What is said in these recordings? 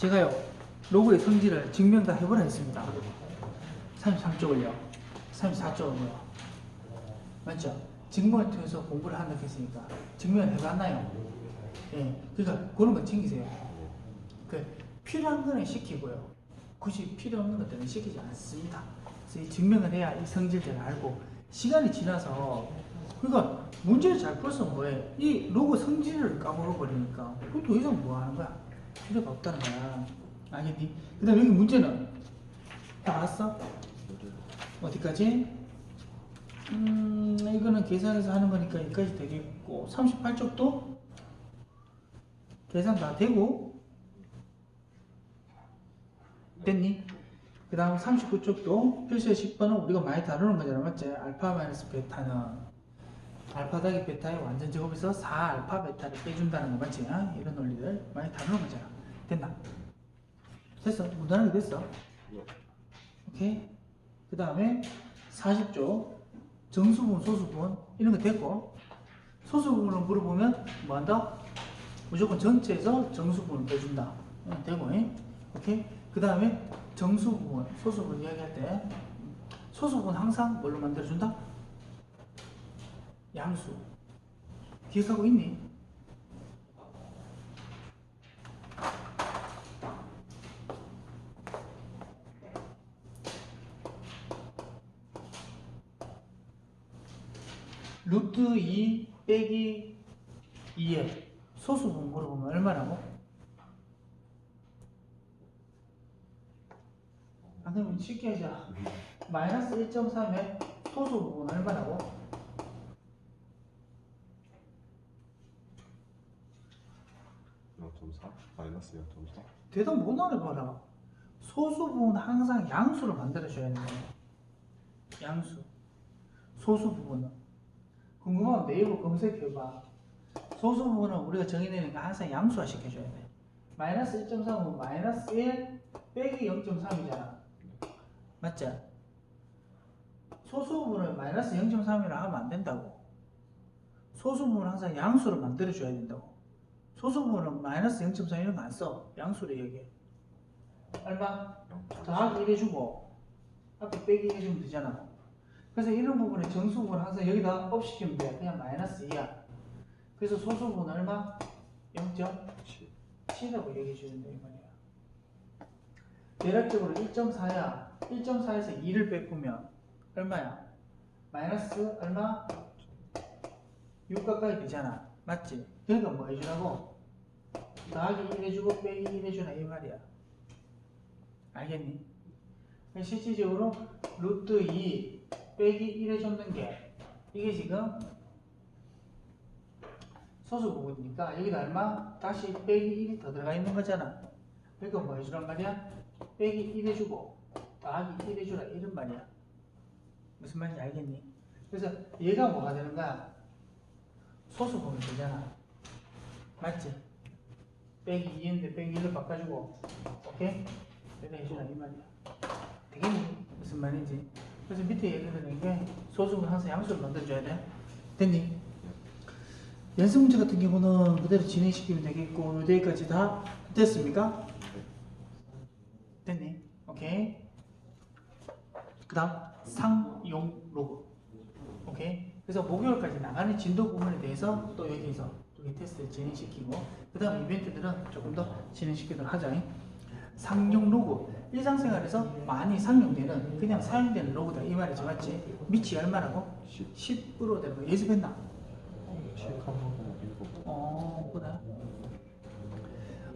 제가요 로그의 성질을 증명 다 해보라 했습니다. 33쪽을요. 34쪽을요. 맞죠? 증명을 통해서 공부를 한다고 했으니까 증명을 해봤나요? 예, 그러니까 그런 거 챙기세요. 그 필요한 거는 시키고요. 굳이 필요 없는 것들은 시키지 않습니다. 그래서 이 증명을 해야 이 성질들을 알고 시간이 지나서 그러니까 문제를 잘 풀었으면 뭐해 이 로그 성질을 까먹어 버리니까 그것도 이상 뭐 하는 거야 필요가 없다는 거야 알겠니? 그 다음에 여기 문제는 다 봤어? 어디까지? 음 이거는 계산해서 하는 거니까 여기까지 되겠고 38쪽도 계산 다 되고 됐니? 그 다음 39쪽도 필수의 10번은 우리가 많이 다루는 거잖아 맞지? 알파 마이너스 베타는 알파 더하기 베타의 완전 제곱에서 4알파 베타를 빼준다는 거 맞지? 아? 이런 논리들 많이 다루는 거잖아 됐나? 됐어? 무난하게 됐어? 오케이? 그 다음에 40쪽 정수분, 소수분 이런 거 됐고 소수분을 물어보면 뭐 한다? 무조건 전체에서 정수분을 빼준다 응, 되고 잉? 오케이? 그 다음에 정수분, 소수분 이야기할 때 소수분 항상 뭘로 만들어준다? 양수 기억하고 있니? 루트 2 빼기 2에 소수분 물어보면 얼마라고? 안 그러면 쉽게 하자 마이너스 1.3에 소수분 얼마라고? 마이너스 0.4 대답 못 알아봐라. 소수분 항상 양수로 만들어줘야 되는 거야 양수. 소수 부분은 궁금하면 네이버 검색해봐. 소수 부분은 우리가 거 항상 양수화 시켜줘야 돼. 마이너스 1.3은 마이너스 1 빼기 0.3이잖아. 맞지? 소수 부분을 마이너스 0.3이라 하면 안 된다고. 소수 부분은 항상 양수로 만들어줘야 된다고 소수 부분은 마이너스 0.3 이런 거 안 써 양수로 얘기해 얼마? 더하기 1 해주고 앞에 빼기 해주면 되잖아 그래서 이런 부분에 정수 부분 항상 여기다 업시키면 돼. 그냥 마이너스 2야. 그래서 소수 부분 얼마? 0.7이라고 얘기해 주는데 이 말이야. 대략적으로 1.4야. 1.4에서 2를 빼꾸면 얼마야? 마이너스 얼마? 6 가까이 되잖아. 맞지? 그러니까 뭐 해주라고? 더하기 1 해주고 빼기 1 해주라 이 말이야. 알겠니? 실질적으로 루트 2 빼기 1 해줬는 게 이게 지금 소수 부분이니까 여기다 얼마? 다시 빼기 1이 더 들어가 있는 거잖아 그러니까 뭐 해주란 말이야? 빼기 1 해주고 더하기 1 해주라 이런 말이야 무슨 말인지 알겠니? 그래서 얘가 뭐가 되는 거야? 소수 부분 되잖아 맞지? 빼기 2인데 빼기 1을 바꿔주고 오케이? 이렇게 해주라 이 말이야 되겠니? 무슨 말인지 그래서 밑에 예를 드는 게 소수분 항상 양수를 만들어줘야 돼 됐니? 연습 문제 같은 경우는 그대로 진행시키면 되겠고 여기까지 다 됐습니까? 됐니? 오케이 그 다음 상용 로그 오케이 그래서 목요일까지 나가는 진도 부분에 대해서 또 여기서 또 테스트를 진행시키고 그 다음 이벤트들은 조금 더 진행시키도록 하자 상용 로그 일상생활에서 많이 상용되는 그냥 사용되는 로그다 이 말이지 맞지? 밑이 얼마라고? 10 10으로 되는 거 예습했나? 7 한번 읽어보 어 그래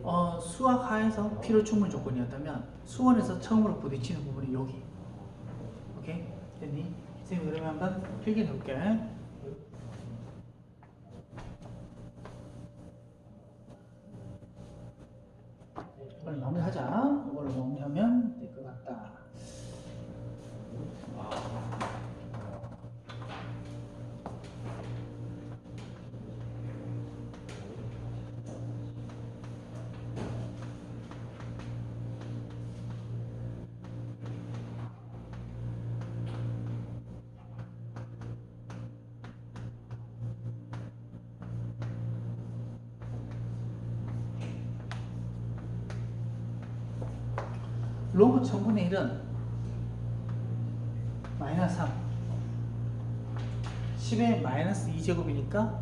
어 수학 하에서 필요 충분 조건이었다면 수원에서 처음으로 부딪히는 부분이 여기 오케이? 됐니? 선생님 그러면 한번 필기해 볼게 이걸 마무리하자. 이걸로 마무리하면 될 것 같다 로그 1000분의 1은 마이너스 3 10의 마이너스 2제곱이니까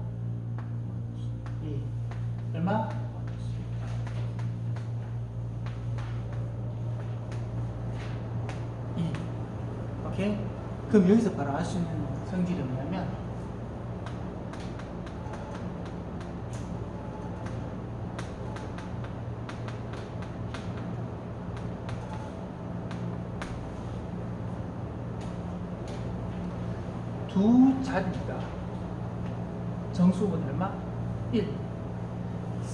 2 얼마? 2 오케이? 그럼 여기서 바로 알 수 있는 성질이 뭐냐면 두 자리니까 정수분 얼마? 1.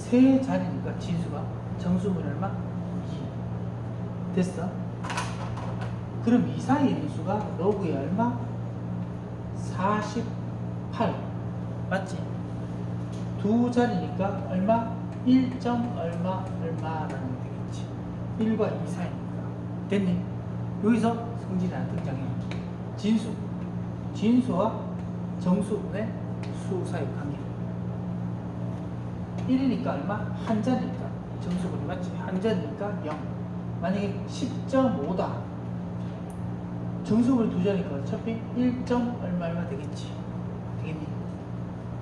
세 자리니까 진수가 정수분 얼마? 2. 됐어? 그럼 이 사이의 인수가 로그의 얼마? 48. 맞지? 두 자리니까 얼마? 1. 점 얼마 얼마라는 게 되겠지. 1과 2 사이니까. 됐니? 여기서 성질이 안 등장해. 진수. 진수와 정수분의 수 사이 관계. 1이니까 얼마? 한 자리니까. 정수분이 맞지? 한 자리니까 0. 만약에 10.5다. 정수분이 두 자리니까 어차피 1. 얼마 얼마 되겠지. 되겠니?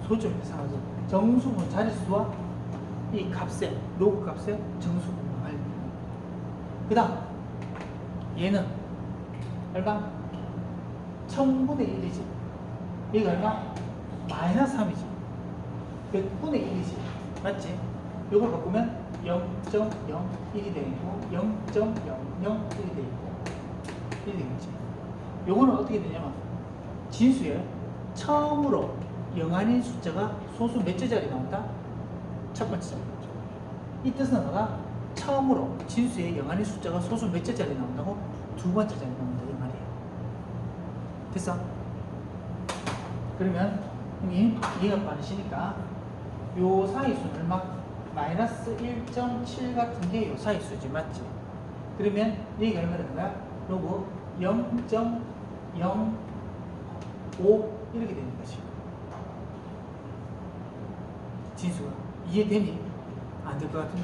소점 이상하죠. 정수분 자릿수와 이 값에, 로그 값에 정수분만 관련. 그 다음, 얘는 얼마? 1000분의 1이지. 여기가 얼마? 마이너스 3이지. 100분의 1이지. 맞지? 요걸 바꾸면 0.01이 되고 0.001이 되고 1이 되겠지. 요거는 어떻게 되냐면 진수에 처음으로 영한인 숫자가 소수 몇째 자리 나온다? 첫 번째 자리. 이 뜻은 뭐가? 처음으로 진수의 영한인 숫자가 소수 몇째 자리 나온다고? 두 번째 자리 나온다 이 말이에요. 됐어? 그러면 형님 이해가 빠르시니까 요 사이수는 얼마? 마이너스 1.7 같은 게 요 사이수지 맞지? 그러면 여기가 얼마 되는 거야? 로그 0.05 이렇게 되는 거지 진수가 이해되니? 안 될 것 같은데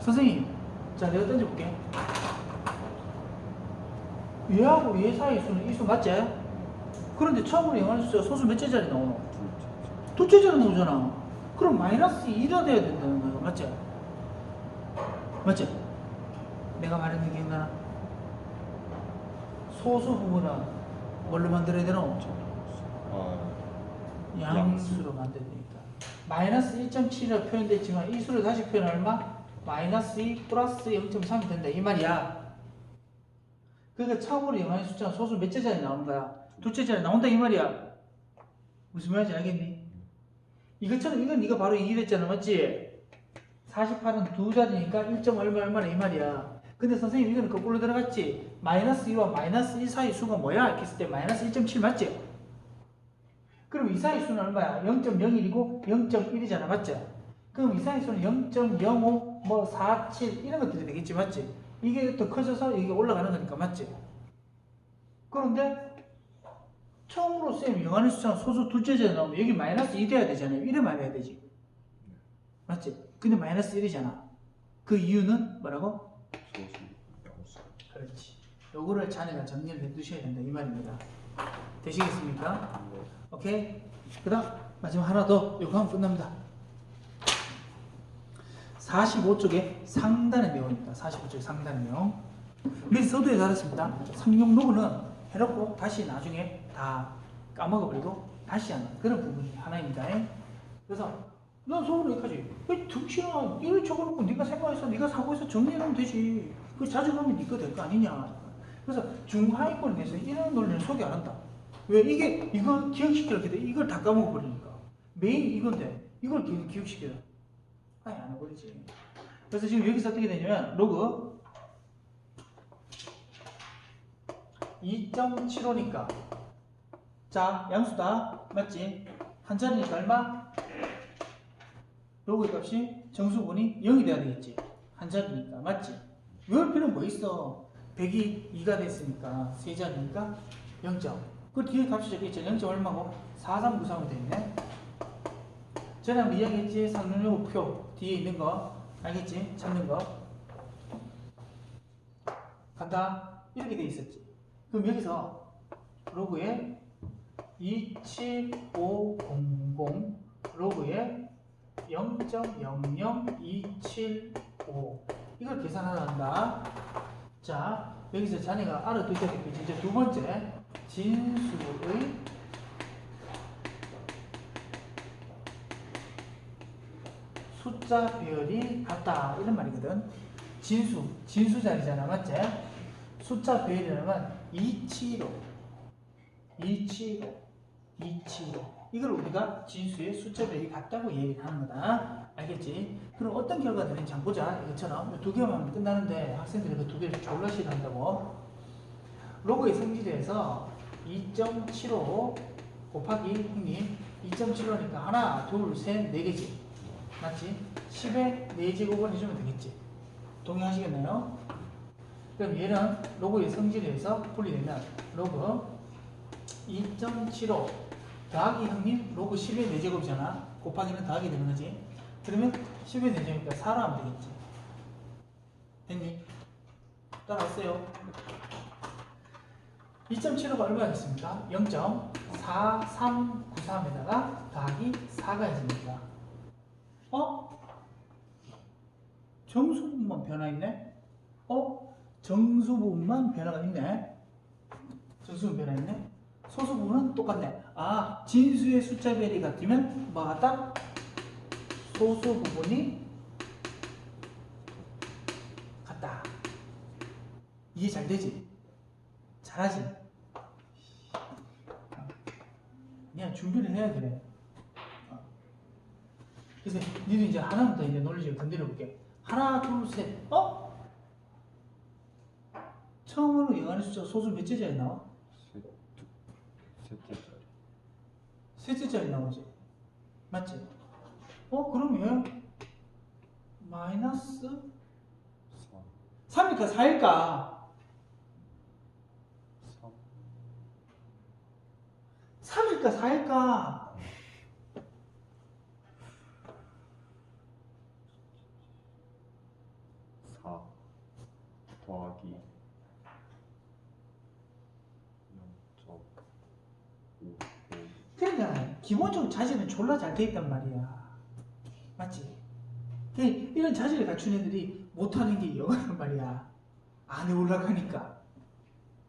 선생님 자 내가 던져볼게 얘하고 얘 사이 수는 이 수 맞지? 그런데 처음으로 영할 숫자가 소수 몇째 자리 나오노? 둘째. 둘째 자리 나오잖아. 그럼 마이너스 2가 돼야 된다는 거야. 맞지? 맞지? 내가 말했는 게 있나? 소수 부분은 뭘로 만들어야 되노? 아, 양수로 만들어야 되니까. 마이너스 1.7이라 표현됐지만 이 수를 다시 표현하면 얼마? 마이너스 2 플러스 0.3이 된다. 이 말이야. 그러니까 처음으로 영화의 숫자가 소수 몇째 자리 나오는 거야? 둘째 자리 나온다 이 말이야. 무슨 말인지 알겠니? 이것처럼 이건 네가 바로 이해했잖아 맞지? 48은 두 자리니까 1점 얼마 얼마나 이 말이야. 근데 선생님 이거는 거꾸로 들어갔지? 마이너스 2와 마이너스 1 사이 수가 뭐야? 이렇게 했을 때 마이너스 1.7 맞지? 그럼 이 사이 수는 얼마야? 0.01이고 0.1이잖아 맞지? 그럼 이 사이 수는 0.05, 뭐 47 이런 것들이 되겠지 맞지? 이게 더 커져서 이게 올라가는 거니까 맞지? 그런데 처음으로 쌤 숫자 소수 둘째 자리 나오면 여기 마이너스 2 돼야 되잖아요. 이래 말해야 되지. 맞지? 근데 마이너스 1이잖아. 그 이유는 뭐라고? 소수. 그렇지. 요거를 자네가 정리를 해 두셔야 된다. 이 말입니다. 되시겠습니까? 네. 오케이? 그 다음 마지막 하나 더 요거 하면 끝납니다 45쪽에 상단의 내용입니다 45쪽에 상단의 내용 우리 서두에 달았습니다 상용 로그는 해놓고 다시 나중에 다 까먹어버리고 다시 하는 그런 부분이 하나입니다. 그래서 난 서울에 여기까지. 왜 득실아 이를 적어놓고 네가 생각해서 네가 사고해서 정리해놓으면 되지. 그 자주 가면 네가 될거 아니냐. 그래서 중하위권에 대해서 이런 논리를 소개 안 한다. 왜? 이게 이거 기억시키려고 돼 이걸 다 까먹어 버리니까. 메인 이건데 이걸 기, 기억시켜야 아예 안 해버리지. 그래서 지금 여기서 어떻게 되냐면 로그 2.75니까. 자 양수다. 맞지? 한 자리니까 얼마? 로그의 값이 정수분이 0이 돼야 되겠지. 한 자리니까. 맞지? 외울 필요는 뭐 있어? 100이 2가 됐으니까 세 자리니까 0점. 그 뒤에 값이 적겠죠. 0점 얼마고? 4393이 되있네. 전에 한번 이야기했지? 상용요표 뒤에 있는 거. 알겠지? 찾는 거. 간다. 이렇게 돼 있었지. 그럼 여기서 로그에 27500 로그에 0.00275 이걸 계산하려 한다. 자, 여기서 자네가 알아두셔야겠죠. 이제 두 번째 진수의 숫자 배열이 같다 이런 말이거든. 진수, 진수 자리잖아, 맞지? 숫자 배열이라면 275, 275, 275. 이걸 우리가 진수의 숫자 배열이 같다고 얘기를 하는 거다. 알겠지? 그럼 어떤 결과가 되는지 한번 보자. 이것처럼 두 개만 끝나는데 학생들이 그 두 개를 졸라 싫어한다고. 로그의 성질에서 2.75 곱하기 형님 2.75니까 하나, 둘, 셋, 네 개지. 맞지? 10에 4제곱을 해주면 되겠지. 동의하시겠나요? 그럼 얘는 로그의 성질에서 분리되면 로그 2.75 더하기 형님 로그 10의 4제곱이잖아. 곱하기는 더하기 되는 거지. 그러면 10의 4제곱이니까 4로 하면 되겠지. 됐니? 따라왔어요? 2.75가 얼마겠습니까? 0.4393에다가 더하기 4가 해집니다. 어? 정수부분만 변화 있네? 어? 정수부분만 변화가 있네? 정수부분 변화 있네? 소수부분은 똑같네. 아, 진수의 숫자 배리 같으면 뭐 같다? 소수 부분이 같다. 이해 잘 되지? 잘하지? 그냥 준비를 해야 돼. 어. 그래서 니도 이제 하나부터 이제 논리적으로 건드려 볼게. 하나, 둘, 셋. 어? 처음으로 영안의 숫자 소수 몇 제자리 나와? 셋, 셋째 자리. 셋째 자리 나오지. 맞지? 어, 그러면 마이너스 3, 3일까 4일까? 3, 3일까 4일까? 사 더하기 0.5, 그러니까 기본적으로 자질은 졸라 잘 돼 있단 말이야. 맞지? 그 이런 자질을 갖춘 애들이 못하는 게 영어란 말이야. 안에 올라가니까.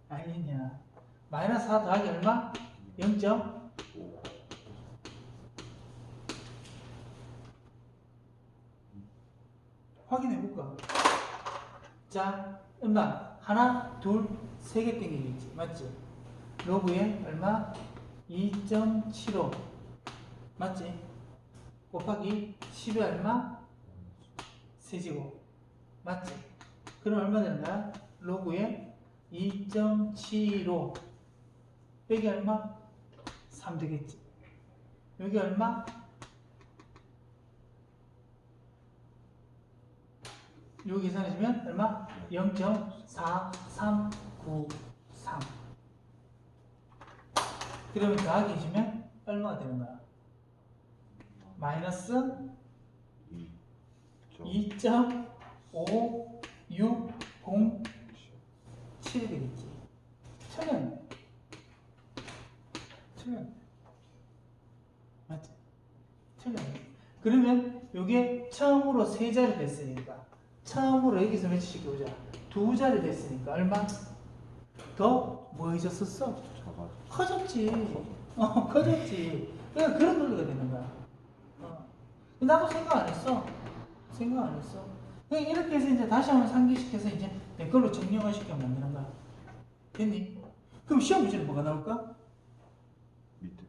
알겠냐? 마이너스 4 더하기 얼마? 0. 5, 확인해 볼까? 자, 음란 하나, 둘, 세 개 땡기겠지, 맞지? 로그에 얼마? 2.75 맞지? 곱하기 10에 얼마? 세제곱 맞지? 그럼 얼마 거야? 로그에 2.75 빼기 얼마? 3 되겠지 여기 얼마? 요 계산해주면 얼마? 0.4393 그러면 더하기 해주면 얼마가 되는 거야? 마이너스 2, 2.5607이 되겠지 천연 천연 맞지? 천연 그러면 요게 처음으로 세 자리 됐으니까 처음으로 여기서 몇씩 오자 두 자리 됐으니까 얼마? 더 뭐해졌었어? 커졌지. 어, 커졌지. 그러니까 그런 논리가 되는 거야. 어. 나도 생각 안 했어. 생각 안 했어. 그냥 이렇게 해서 이제 다시 한번 상기시켜서 이제 내 걸로 정형화시켜 만드는 거야. 됐니? 그럼 시험 문제는 뭐가 나올까? 밑에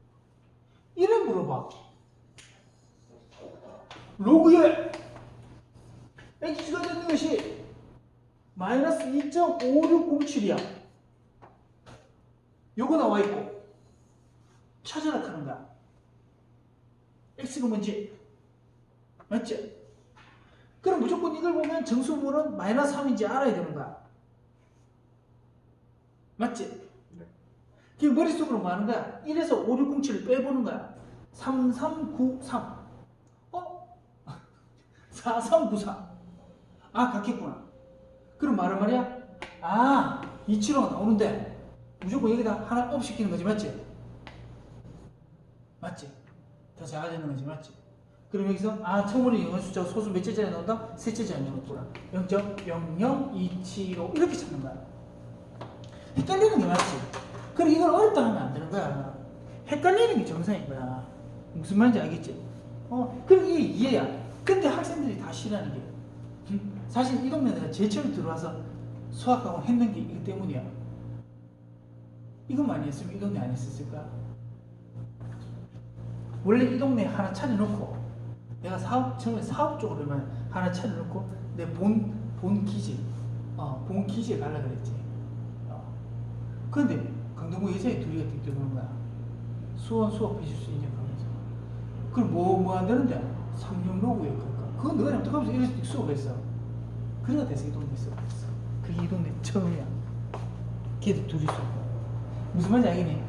이래 물어봐. 로그에 x가 되는 것이 마이너스 2.5607이야. 요거 나와 있고 찾아라 하는 거야. x가 뭔지 맞지? 그럼 무조건 이걸 보면 정수분은 마이너스 3인지 알아야 되는 거야. 맞지? 네. 그 머릿속으로 뭐 하는 거야? 1에서 5607을 빼보는 거야. 3393. 어? 4393. 아, 같겠구나. 그럼 말은 말이야? 아, 275가 나오는데 무조건 여기다 하나 업 시키는 거지, 맞지? 맞지? 더 작아지는 거지, 맞지? 그럼 여기서 아 처음으로 영어 숫자 소수 몇째 자리 나온다? 셋째 자리 나오구나 0.00275 이렇게 찾는 거야 헷갈리는 게 맞지? 그럼 이걸 어렵다 하면 안 되는 거야 헷갈리는 게 정상인 거야 무슨 말인지 알겠지? 어 그럼 이게 이해야 근데 학생들이 다 싫어하는 게 음, 사실 이 동네 내가 제일 처음 들어와서 수학학원 했는 게 이것 때문이야 이것만 했으면 이 동네 안 했었을까? 원래 이 동네 하나 차려놓고 내가 사업 처음에 사업 쪽으로만 하나 차려놓고 내 본 본 기지 어, 본 기지에 가려 그랬지. 어. 그런데 강동구 여자애 둘이가 뛰어오는 거야. 수원 수업 해줄 수 있냐 그러면서. 그럼 뭐뭐 안 되는데 상용로고에 그러니까 그건 너가 어떻게 하면서 이럴 수 수업했어. 그래가 돼서 이 동네 수업했어. 그게 이 동네 처음이야. 걔들 둘이 수업. 무슨 말인지 알겠니?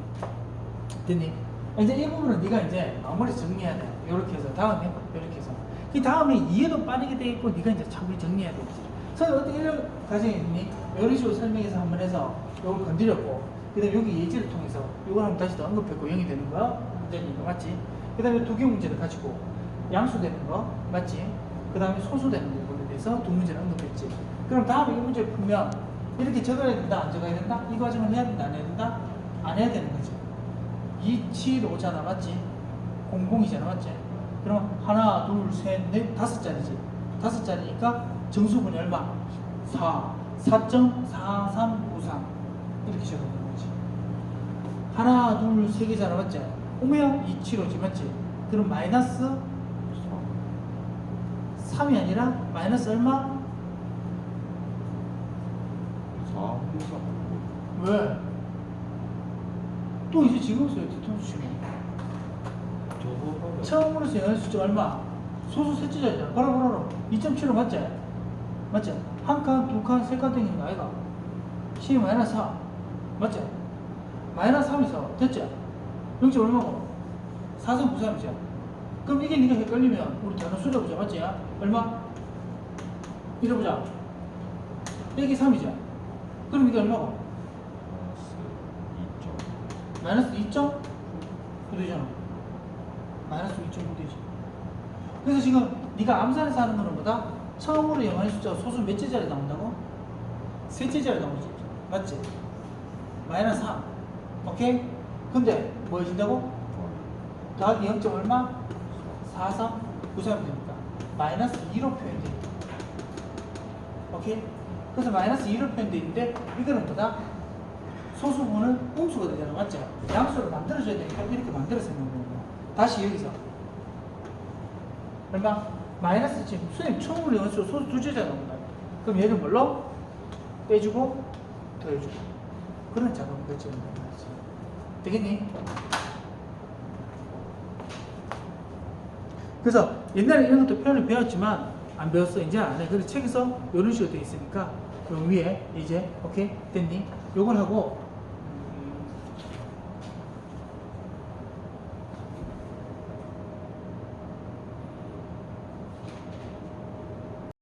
됐니? 이제 이 부분은 네가 이제 마무리 정리해야 돼. 이렇게 해서 다음에 이렇게 해서 그 다음에 이해도 빠르게 돼 있고 네가 이제 마무리 정리해야 되지. 그래서 어떻게 이런 과정이 있니? 이런 식으로 설명해서 한 번 해서 이걸 건드렸고 그다음에 여기 예제를 통해서 이걸 한번 다시 더 언급했고 0이 되는 거 문제니까 맞지? 그다음에 두 개 문제를 가지고 양수되는 거 맞지? 그다음에 소수되는 부분에 대해서 두 문제를 언급했지. 그럼 다음에 이 문제를 풀면 이렇게 적어야 된다 안 적어야 된다? 이 과정을 해야 된다 안 해야 된다? 안 해야 되는 거지. 275잖아 맞지? 00이잖아 맞지? 그럼 하나 둘 셋 넷 다섯 자리지 다섯 자리니까 정수분이 얼마? 4 4.4393 이렇게 적어보는 거지 하나 둘 세 개잖아 맞지? 오면 275지 맞지? 그럼 마이너스 3이 아니라 마이너스 얼마? 4 왜? 또 이제 지금 써요 뒤통수 치고 저거 처음으로 생각할 숫자 얼마? 소수 셋째 자리잖아. 바로 바로 바로. 2.75 맞지? 맞지? 한 칸, 두 칸, 세 칸 땡기는 거 아이가? 10 마이너스 4. 맞지? 마이너스 3이서 됐지? 0. 얼마고? 4.93이죠. 그럼 이게 네가 헷갈리면 우리 단어 수려보자. 맞지? 얼마? 이래보자. 빼기 3이죠. 그럼 이게 얼마고? 마이너스 2점? 되잖아. 마이너스 2.9 되지. 그래서 지금 네가 암산해서 하는 거는 뭐다? 처음으로 영원의 숫자가 소수 몇째 자리 나온다고? 셋째 자리 나오지. 맞지? 마이너스 3. 오케이? 근데 뭐 해준다고? 더하기 0. 얼마? 43? 93 되니까. 마이너스 2로 표현되니까. 오케이? 그래서 마이너스 2로 표현되어 있는데 이거는 뭐다? 소수분은 음수가 되잖아. 맞죠? 양수를 만들어줘야 되니까 이렇게 만들어서 있는 거고. 다시 여기서. 얼마? 마이너스 지금 선생님 처음으로 영수 소수 둘째 자가 나온다. 그럼 얘를 뭘로? 빼주고 더해주고. 그런 작업을 된다. 말이지. 되겠니? 그래서 옛날에 이런 것도 표현을 배웠지만 안 배웠어. 이제 안 해. 그래서 책에서 이런 식으로 돼 있으니까 요 위에 이제 오케이 됐니? 요걸 하고